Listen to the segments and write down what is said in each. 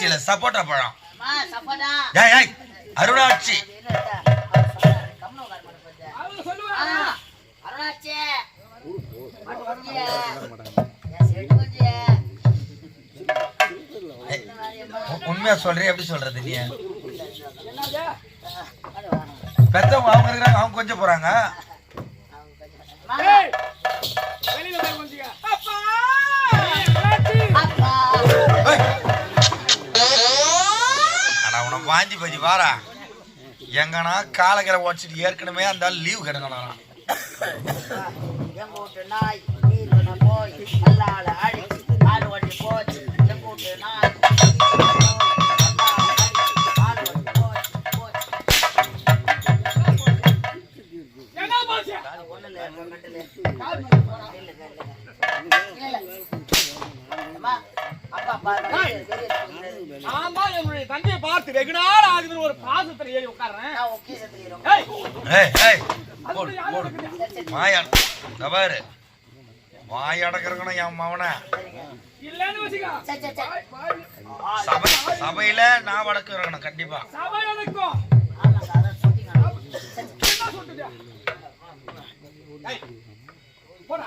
இல்ல சப்போட்டா பழம். அம்மா, சப்போட்டா. ஏய் ஏய் அருணாட்சி உண்மையா சொல்றேன் எப்படி சொல்றது நீ. பெத்தவங்க அவங்க இருக்கிறாங்க அவங்க கொஞ்சம் போறாங்க. அட வாரா. எங்கன்னா காலக்கரை ஓடிச்சிட்டு ஏற்கனவே அந்த லீவ் கிடங்கலாம் அப்பா வீட்டு நாய் அப்பா பார்த்து வெகு நாள் ஆகுதுன்னு ஒரு பாசத்துல ஏறி உட்கார்றேன். ஏய்! ஏய் போடு போடு. இந்த பாரு. வாய் அடக்கிறக்கணும் என் மவனை. சபை சபையில நான் வடக்கு இருக்கணும் கண்டிப்பா. போடா.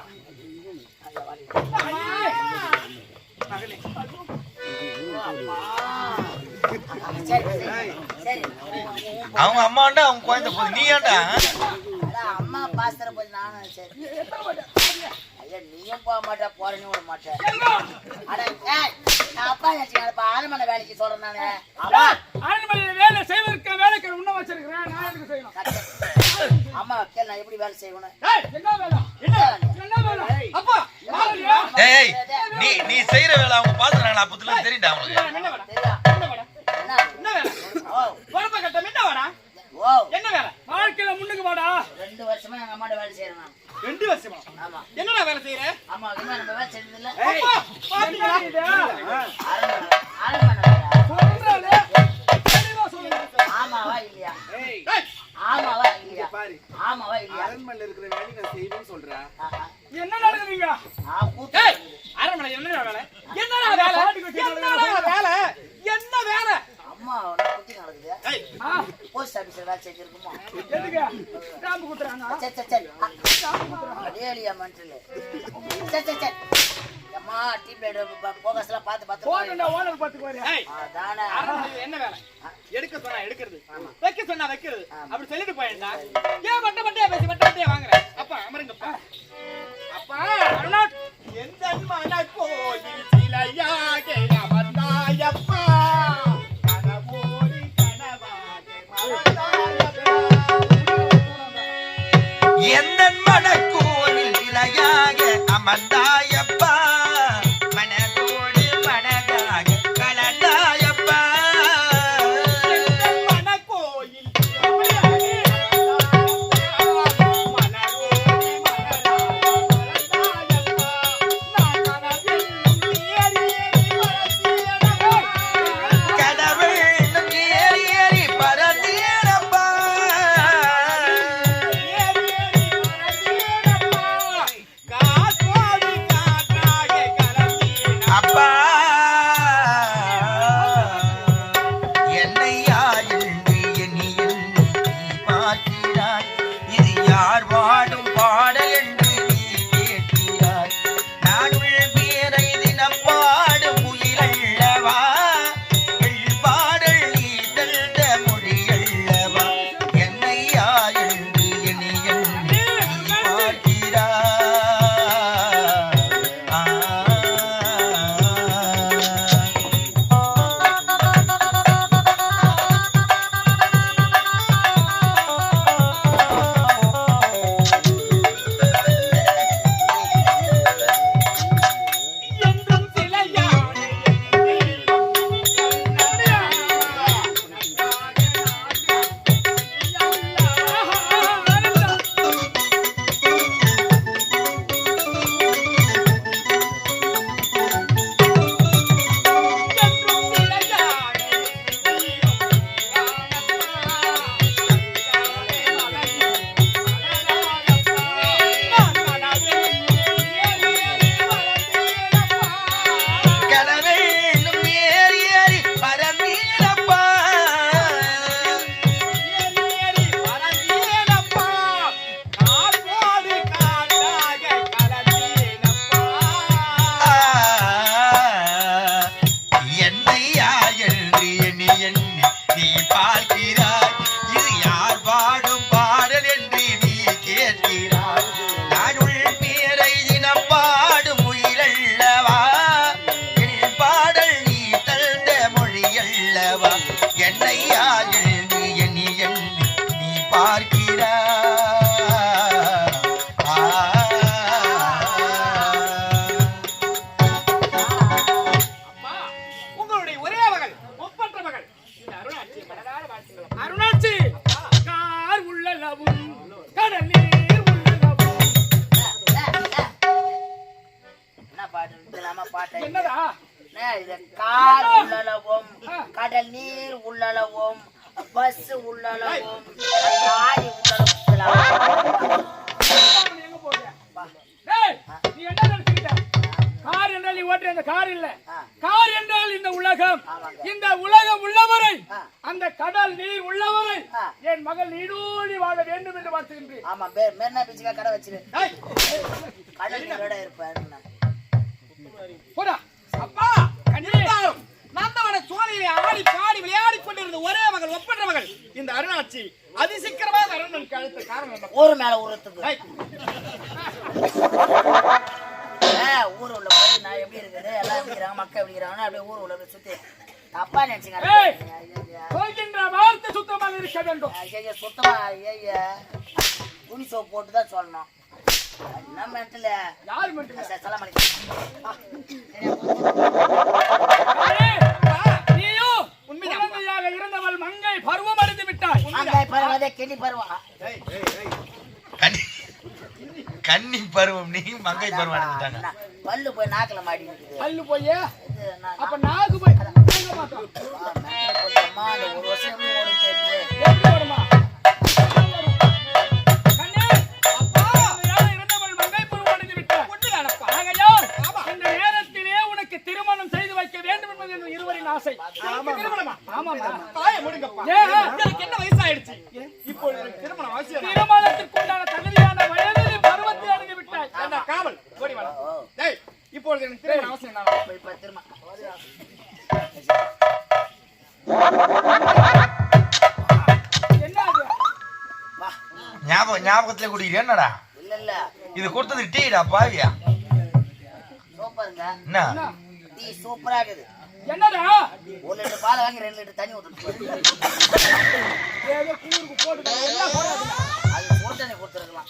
அவங்க அம்மாண்டா அவங்க குழந்தை போகுது நீ ஏன்டா அதான் அம்மா பாசுற போது நானும் சரி ஐயா நீயும் போக மாட்டா போறேன்னு விட மாட்டேன் அட ஏய் நான் அப்பா ஆலமன வேலைக்கு சொல்றேன் நானு. அம்மா ஆண்மலையில வேலை செய்வதற்கு வேலைக்கு உண்ண வச்சிருக்கிறேன் நான் எதுக்கு செய்யணும்? கேள் நான் எப்படி வேலை ஏய் என்ன வேலை? என்ன? என்ன வேலை? அப்பா வாரலையா ஏய் நீ நீ செய்யற வேலை அவங்க பாத்துறாங்களா அப்பத்துல தெரியும்டா அவங்களுக்கு என்ன வேலை? என்ன என்ன என்ன பொறுப்பை கட்டம். என்ன வேலை ஓ. என்ன வேலை? வாழ்க்கையில முன்னுக்கு வாடா. ரெண்டு வருஷமா எங்க அம்மாட்ட வேலை செய்யறேன் நான். ரெண்டு வருஷமா? ஆமா. என்னடா வேலை செய்யற ஆமா இனிமே நம்ம வேலை செய்யறது இல்ல பாத்தீங்களா? இது? அரண்மனை அரண்மனை வேலை. சொல்றாளே தெளிவா சொல்லுங்க. ஆமாவா இல்லையா? ஏய். ஆமாவா இல்லையா? பாரு. ஆமாவா இல்லையா? அரண்மனையில இருக்கிற வேலையை நான் செய்வேன்னு சொல்றேன். என்ன நடக்குதுங்க நான் கூத்து ஏய் அரண்மனை என்னடா வேலை? என்னடா வேலை? என்னடா வேலை? என்ன வேலை? நான் குத்தி நடக்குது போஸ்ட் ஆபீஸ்ல வேலை செஞ்சிருக்குமா எதுக்கு? ஸ்டாம்பு குத்துறாங்க. சரி சரி சரி டேலியா மண்டல சரி சரி சரி அம்மா டீம் லீடர் போகஸ் எல்லாம் பார்த்து பார்த்து போன்டா ஓனர் பாத்துக்கு வர ஏய். அதானே. அரண்மனையில என்ன வேலை? எடுக்க சொன்னா எடுக்கிறது. வைக்க சொன்னா வைக்கிறது. அப்படி சொல்லிட்டு போயேன்டா ஏன் வட்ட வட்டையா பேசி வட்ட வட்டையா வாங்குற? அப்பா அமருங்கப்பா. அப்பா அருணாட் எந்த மன கோயில் சிலையாக உள்ளளவும் கடல் நீர் உள்ளளவும் பஸ் உள்ளளவும் லாரி உள்ளளவும் நீ என்ன நினைச்சிட்ட கார் என்றால் நீ ஓட்டுற அந்த கார் இல்ல. கார் என்றால் இந்த உலகம். இந்த உலகம் உள்ளவரை. அந்த கடல் நீர் உள்ளவரை. என் மகள் நீடூழி வாழ வேண்டும் என்று வாழ்த்துகின்றேன் ஆமா மெரினா பீச்சுக்கா கடை வச்சிரு கடல் நீரோட இருப்பேன் போடா அப்பா நந்தவன சோலையிலே ஆடி பாடி விளையாடி கொண்டிருந்த ஒரே மகள் ஒப்பற்ற மகள். இந்த அருணாட்சி அதிசீக்கிரமாக அருணனுக்கு அழுத்த காரணம் ஊரு மேல ஊறத்துக்கு ஏய், ஊர் உள்ள போய் நான் எப்படி இருக்குது? எல்லாம் எப்படி மக்கள் எப்படி அப்படியே ஊர் உள்ள சுத்தி. தப்பா நினைச்சுங்க. சொல்கின்ற வார்த்தை சுத்தமாக இருக்க வேண்டும். ஐயா சுத்தமா ஐயா துணி சோப் போட்டு தான் சொல்லணும். என்ன மென்டல யார் மட்டும் சலாம் அலைக்கும் குழந்தையாக இருந்தவள் மங்கை பருவம் அடைந்து விட்டாய். மாங்காய் பருவம் கன்னி நீ மங்கை பருவம் அடைஞ்சிட்டாங்க. பல்லு போய் நாக்கில் மாடி கல்லு போய்? அப்ப நாக்கு போய் ஒரு வருஷம் ஓடும் மங்கை திருமணம் செய்து வைக்க வேண்டும் என்பது இருவரின் ஆசை. திருமணமா? எனக்கு என்ன வயசாயிடுச்சு? இப்பொழுது திருமணம் அவசியம் திருமணத்திற்கு உண்டான தகுதியான வயதில் பருவத்தை அடைந்து விட்டாய் என்ன காவல். ஓடி வாடா. ஓ டேய் இப்பொழுது எனக்கு திருமணம் அவசியம் என்ன போய் அது? வா. ஞாபகம் ஞாபகத்துல குடிக்கிறியா என்னடா? இல்ல இல்ல. இது கொடுத்தது டீடா பாவியா? சூப்பருங்க. என்ன? டீ சூப்பரா இருக்குது. என்னடா? ஒரு லிட்டர் பால் வாங்கி ரெண்டு லிட்டர் தண்ணி ஊத்துட்டு ஏதோ கூருக்கு போட்டு. அது போட்டனை கொடுத்துருக்கலாம்.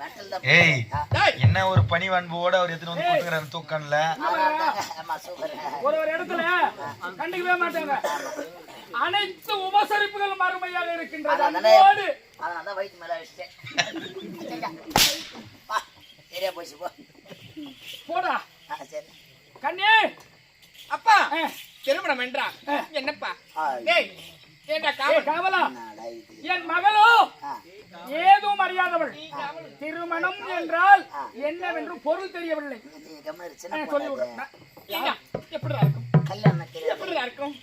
மெட்டல் தான் ஏய் என்ன ஒரு பணிவன்போட அவர் எத்தனை வந்து. ஆமா சூப்பர். ஒரு ஒரு இடத்துல கண்டுக்கவே மாட்டாங்க. அனைத்து உபசரிப்புகளும் அருமையாக இருக்கின்றது. அதனால அன்போடு. அதனால தான் வயிற்று மேல வச்சுட்டேன். சரியா போச்சு போ. போடா. சரி. கண்ணே! அப்பா திருமணம் என்றா. என்னப்பா? டேய் ஏண்டா காவல்? என் மகளோ? ஏதும் அறியாதவள். திருமணம் என்றால் என்னவென்று பொருள் தெரியவில்லை. சொல்லி பொண்ணு விடுறேன் ஏண்டா? எப்படிடா இருக்கும்? எப்படிடா இருக்கும்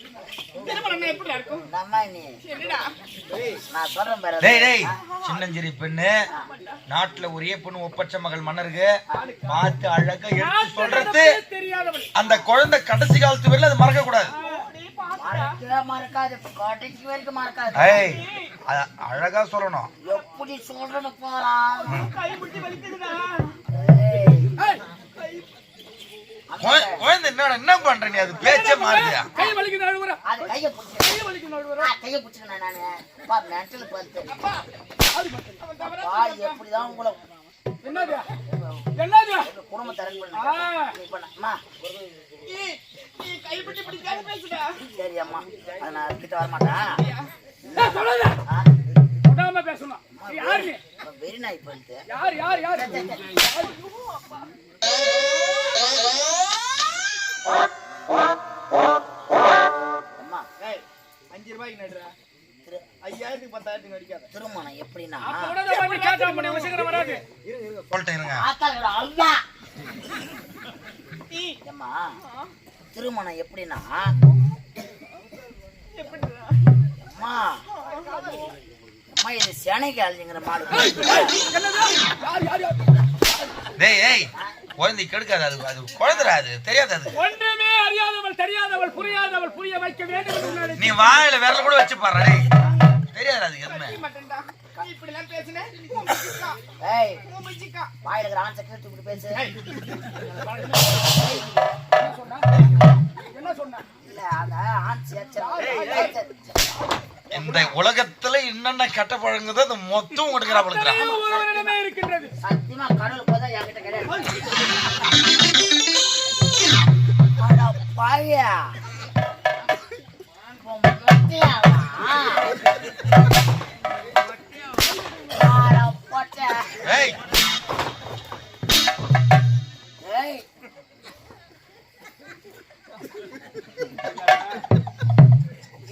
திருமணம் எப்படிடா இருக்கும்? நம்ம நீ என்னடா? நான் சொல்றேன் பாரு. டேய் டேய் சின்னஞ்சிரி பெண்ணு. நாட்டுல ஒரே பொண்ணு ஒப்பற்ற மகள் மன்னருக்கு. பார்த்து அழகா எடுத்து சொல்றது அந்த குழந்தை கடைசி காலத்து வரையில அது மறக்க கூடாது அழகா சொல்லணும். எப்படி சொல்றேன்னு போறான் குழந்தை என்னடா என்ன பண்ற நீ? அது பேச்சே மாறுதியா? கை வலிக்குது அழுவுற அது கையை பிடிச்சி கை வலிக்குது அழுவுற ஆ, கையை பிடிச்சிக்கணும் நானு. அப்பா மென்டல் பார்த்து அப்பா எப்படிதான் உங்களை என்னது. பண்ண நீ பண்ண. அம்மா. நீ கைப்பிடி பிடிக்காத பேசுடா சரி அம்மா. அது நான் கிட்ட வர மாட்டேன் ஏய், சொல்லாத. ஆ, விடாம பேசணும். நீ யாரு வெறி நாய் பண்ணிட்டு யார் யார் யார்? அஞ்சு ரூபாய்க்கு நடுறா திரு ஐயாயிரத்துக்கு பத்தாயிரத்துக்கு நடிக்காத திருமணம் எப்படின்னா திருமணம் எப்படின்னா அம்மா அம்மா இது செனைக்கு அழிஞ்சுங்கிற மாடு குழந்தை கெடுக்காது அது அது குழந்தைடா அது தெரியாது அது. ஒன்றுமே அறியாதவள் தெரியாதவள் புரியாதவள் புரிய வைக்க வேண்டும். நீ வாயில விரல கூட வச்சு பாரு டேய். தெரியாது அது சொன்னா? என்ன சொன்னா? இல்ல அந்த ஆன்சர் இந்த உலகத்துல என்னென்ன கெட்ட பழங்குதோ அது மொத்தம் கொடுக்கிறா பழங்குறான் சத்தியமா கடவுள் போதா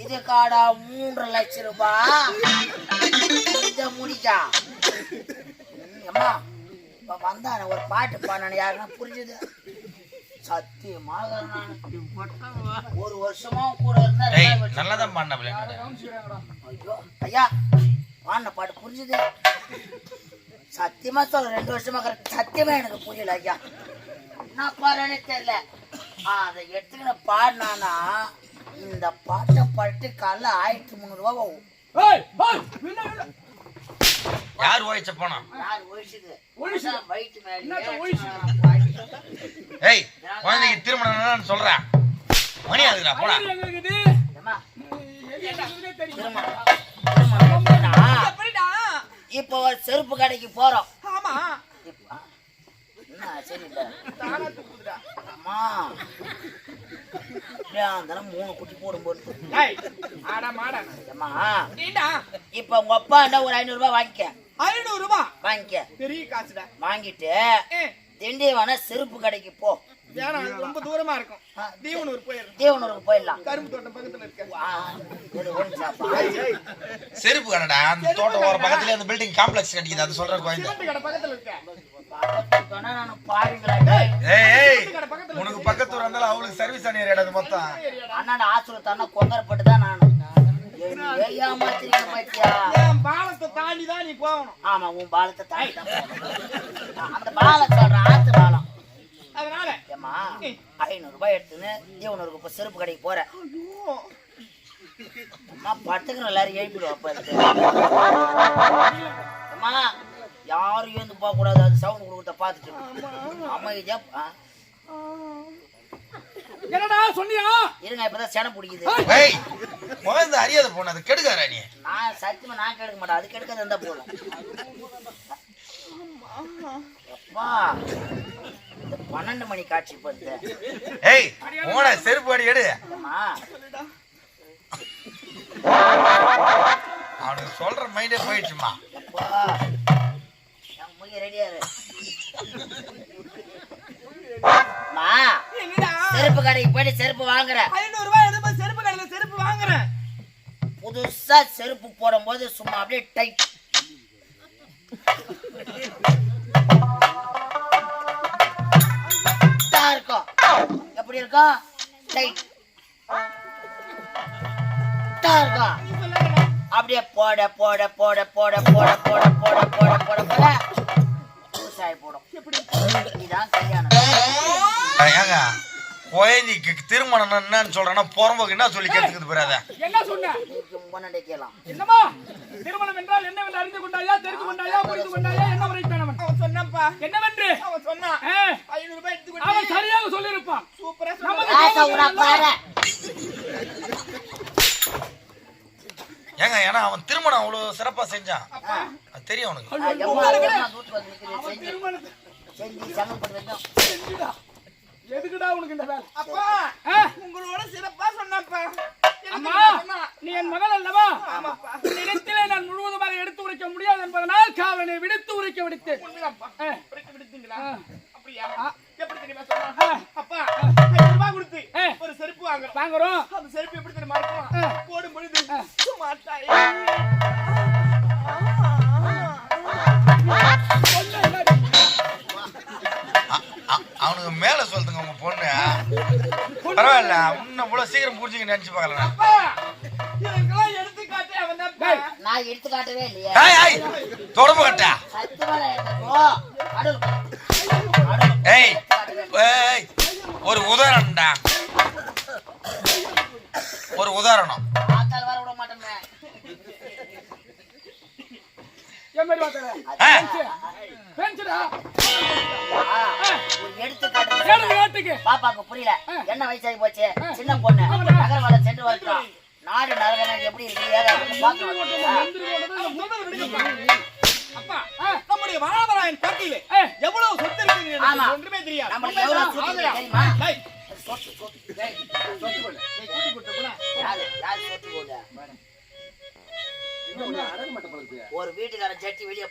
பொட்டை. ஏய் ஏய், லட்சம் ரூபாய் இத முடிக்கா. அம்மா இப்ப வந்தான ஒரு பாட்டு பாடின யாருன்னா புரிஞ்சுது? சத்தியமாக நான் ஒரு வருஷமா கூட இருந்தா ஏய் ரெண்டாவது வருஷம். நல்லா தான் பாடின ஐயோ, ஐயா பாடின பாட்டு புரிஞ்சுது? சத்தியமா சொல்ல ரெண்டு வருஷமா சத்தியமா எனக்கு புரியல ஐயா. நான் பாடுறேனே தெரியல. அதை எடுத்துக்கின பாடினானா இந்த பாட்டை பாட்டு காலைல ஆயிரத்தி முந்நூறுவா போகும். யார் ஓயிச்ச போனோம் யார் ஒழிச்சுது வயிற்று மேலே ஏய் குழந்தைக்கு திருமணம் சொல்றேன் மணி அதுக்குடா போடா. இப்போ செருப்பு கடைக்கு போறோம். ஆமா. என்ன சரி அம்மா. அந்த மூணு குட்டி போடும் ஏண்டா? இப்ப உங்க அப்பா என்ன ஒரு ஐநூறு ரூபாய் வாங்கிக்க ஐநூறு ரூபாய். வாங்கிக்க பெரிய காசுடா. வாங்கிட்டு திண்டிவன செருப்பு கடைக்கு போ அது ரொம்ப தூரமா இருக்கும் தீவனூர் போயிடுறோம் தீவனூருக்கு போயிடலாம் கரும்பு தோட்டம் பக்கத்துல இருக்க. செருப்பு கடடா அந்த தோட்டம் ஒரு பக்கத்துல அந்த பில்டிங் காம்ப்ளெக்ஸ் கட்டிக்குது அது சொல்ற சிமெண்ட் கடை பக்கத்துல இருக்க உனக்கு பக்கத்து ஊர் இருந்தாலும் அவளுக்கு சர்வீஸ் அணி இடம் மொத்தம் அண்ணாண்ட ஆசூர் தானே கொங்கரப்பட்டு தான் நானு ஏமாத்திரிக்க பாத்தியா என் பாலத்தை தாண்டி தான் நீ போகணும் ஆமா உன் பாலத்தை தாண்டி தான் ஐநூறு ரூபாய் எடுத்துன்னு தீவனூருக்கு இப்போ செருப்பு கடைக்கு போறேன் ஐயோ, அம்மா பட்டுக்கிற எல்லாரும் எழுப்பிடுவோம் அப்ப அம்மா யாரும் ஏந்து போக கூடாது. அது சவுண்ட் கொடுக்கறத பார்த்துட்டு அமைதியா ஆ, என்னடா சொன்னியா? இருங்க இப்பதான் செனை பிடிக்குது. குழந்தை அறியாத போன அது கெடுக்காரா நீ. நான் சத்தியமா நான் கெடுக்க மாட்டேன். அது கெடுக்கிறது இருந்தா போதும். அப்பா பன்னெண்டு மணி காட்சி பத்து ஏய் போன செருப்பு அடி எடு. அம்மா அவனுக்கு சொல்ற மைண்டே போயிடுச்சுமா. செருப்பு கடைக்கு போயிட்டு செருப்பு வாங்குறேன் ஐநூறு ரூபாய் செருப்பு கடையில செருப்பு வாங்குறேன் புதுசா செருப்பு போடும்போது சும்மா அப்படியே டைட் இருக்கும் எப்படி இருக்கும் டைட் இருக்கும். அப்படியே போட போட போட போட போட போட போட போட போட போட. போடும். கல்யாணம். ஏங்க? குழந்தைக்கு திருமணம் என்னன்னு சொல்றேன்னா புறம்போக்கு என்ன சொல்லி கேட்டுக்குது பிறாத என்ன சொன்ன? நீக்கு முன்னடைக்கலாம் என்னமா திருமணம் என்றால் என்னவென்று அறிந்து கொண்டாயா தெரிந்து கொண்டாயா புரிந்து கொண்டாயா என்ன உரைத்தானவன் என்னவென்று? அவன் சொன்னான் ஐநூறு ரூபாய் எடுத்து அவன் சரியாக சொல்லியிருப்பான். சூப்பரா ராசா உடா பாரு. ஏங்க ஏன்னா அவன் திருமணம் அவ்வளவு சிறப்பா செஞ்சான். அது தெரியும் அவனுக்கு எதுக்குடா உனக்கு இந்த வேலை? அப்பா உங்களோட சிறப்பா சொன்னாப்பா அம்மா நீ என் மகள் அல்லவா? இடத்திலே நான் முழுவதுமாக எடுத்து உரைக்க முடியாது என்பதனால் காவலனை விடுத்து உரைக்க விடுத்தேன். விடுத்தீங்களா? அப்படியா? எப்படி தெரியுமா சொன்னா? அப்பா ஐநூறு ரூபாய் கொடுத்து ஒரு செருப்பு வாங்குறோம். வாங்குறோம். அந்த செருப்பு எப்படி தெரியுமா இருக்கும்? போடும் பொழுது மாட்டாய் பரவாயில்ல இன்னும் இவ்வளவு சீக்கிரம் புடிச்சுக்க நினைச்சு பார்க்கலாம் நான். எடுத்து காட்டவே இல்லையா. ஏய் ஏய் ஒரு உதாரணம்டா. ஒரு உதாரணம். ஏன் மாதிரி பாப்பாக்கு புரியல என்ன வயசாகி போச்சு சின்ன பொண்ணு நகர்வலை சென்று வரட்டும் நாடு நரகன எப்படி இருக்கு இருக்கு அப்பா நம்முடைய வாழவராயன் பாட்டியிலே எவ்வளவு சொத்து ஒன்றுமே தெரியாது நம்மளுக்கு எவ்வளவு சொத்து இருக்கு தெரியுமா? டேய், சொத்து சொத்து டேய், சொத்து கொடு. டேய், கூட்டி கொடுத்த கூட. யாரு யாரு சொத்து போகுது ஒரு வீட்டுக்கார ஜட்டி வெளியே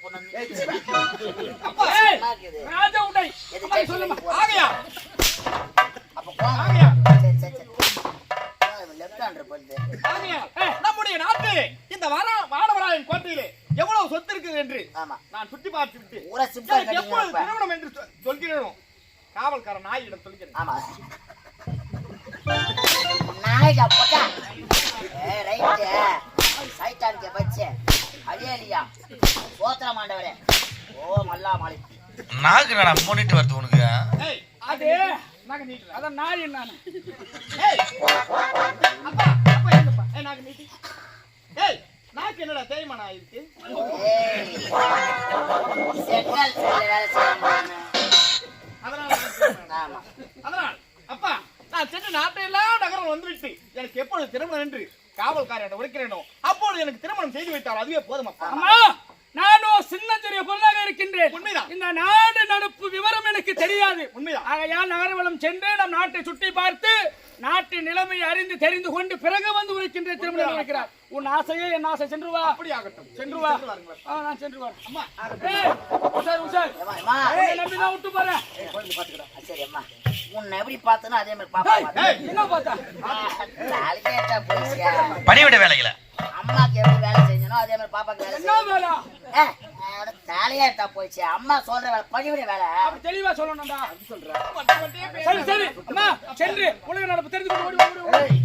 நம்முடைய நாட்டு இந்த வானவராயன் கோட்டையிலே எவ்வளவு சொத்து இருக்குது என்று நான் சுற்றி பார்த்துவிட்டு எப்பொழுது திருமணம் என்று சொல்கிறேனும் காவல்கார நாயிடம் சொல்கிறேன். ஆமா. ரைட்டு சைட்டானுக்கு பச்சை அடியலியா சோத்திர மாண்டவரே ஓ மல்லா மாலி நாக்கு நான் மூணிட்டு வருது உனக்கு? ஏய் அது நாங்க நீட்டல அதான் நாய் நானு. ஏய். அப்பா அப்பா எங்கப்பா? ஏய் நாங்க நீட்டி. ஏய் நாக்கு என்னடா தேய்மானா இருக்கு ஏய். செங்கல் செல்ல வேலை செய்யணும் அதனால நான் தேய்மானா. ஆமா. அதனால் அப்பா நான் சென்று நாட்டையெல்லாம் நகரம் வந்துவிட்டு எனக்கு எப்பொழுது திருமணம் என்று காவல்காரிடம் உரைக்கிறேனோ அப்பொழுது செய்து வைத்தால் அதுவே போதும் அப்பா. அம்மா நானும் சின்னஞ்சிறிய பொருளாக இருக்கின்றேன். உண்மைதான். இந்த நாடு நடப்பு விவரம் எனக்கு தெரியாது. உண்மைதான். ஆகையால் நகர்வலம் சென்று நம் நாட்டை சுற்றி பார்த்து நாட்டின் நிலைமையை அறிந்து தெரிந்து கொண்டு பிறகு வந்து உரைக்கின்ற திருமணம் இருக்கிறார். உன் ஆசையே என் ஆசை சென்று வா. அப்படி ஆகட்டும் சென்று வா நான் அம்மா. உஷார் உஷார். நம்பி நான் விட்டு போறேன். சரி அம்மா. உன்னை எப்படி பார்த்தனோ அதே மாதிரி பாப்பா என்ன பார்த்தா? பணிவிட வேலைகளை அம்மாக்கு எப்படி வேலை செஞ்சனோ அதே மாதிரி பாப்பாக்கு வேலை என்ன வேலை? அதோட தலையேட்டா போயிடுச்சு அம்மா சொல்ற வேலை பணிவிட வேலை. அப்படி தெளிவா சொல்லணும்டா. சரி சரி. அம்மா சென்று. உலக நடப்பு தெரிந்து கொண்டு ஓடி ஓடி.